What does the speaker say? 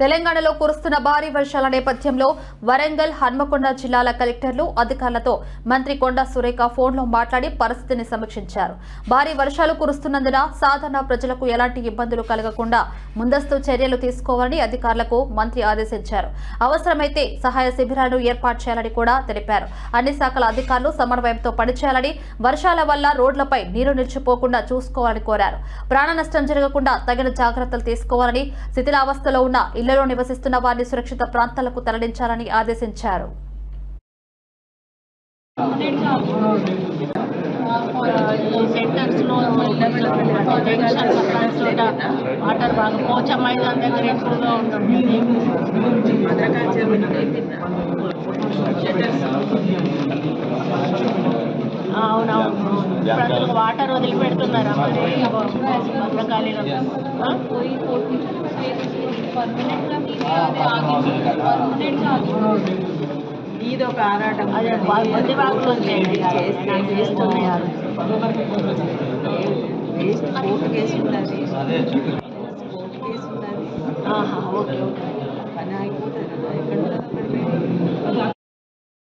తెలంగాణలో కురుస్తున్న భారీ వర్షాల నేపథ్యంలో వరంగల్ హన్మకొండ జిల్లాల కలెక్టర్లు అధికారులతో మంత్రి కొండా సురేఖ ఫోన్లో మాట్లాడి పరిస్థితిని సమీక్షించారు. భారీ వర్షాలు కురుస్తున్నందున సాధారణ ప్రజలకు ఎలాంటి ఇబ్బందులు కలగకుండా ముందస్తు చర్యలు తీసుకోవాలని అధికారులకు మంత్రి ఆదేశించారు. అవసరమైతే సహాయ శిబిరాలను ఏర్పాటు చేయాలని కూడా తెలిపారు. అన్ని శాఖల అధికారులు సమన్వయంతో పనిచేయాలని వర్షాల వల్ల రోడ్లపై నీరు నిలిచిపోకుండా చూసుకోవాలని కోరారు. ప్రాణ నష్టం జరగకుండా తగిన జాగ్రత్తలు తీసుకోవాలని శిథిలావస్థలో ఉన్న ఇళ్ళలో నివసిస్తున్న వారిని సురక్షిత ప్రాంతాలకు తరలించాలని ఆదేశించారు. సెంటర్స్లో చోట వాటర్ బాగా పోచం మైదాన్ దగ్గర ఎక్కువగా ఉంటుంది అవునవును అసలు వాటర్ వదిలిపెడుతున్నారా మరి భద్రకాళిలో? ఇది ఒక ఆరాటం అదే బొద్ది వాకులు చేస్తున్నాయి వేస్ట్ కోర్టు కేసు ఉన్నది కోర్టు కేసు ఉన్నది ఆహా ఓకే ఓకే పని ఆగిపోతుంది కదా ఎక్కడ ఉన్నది అక్కడ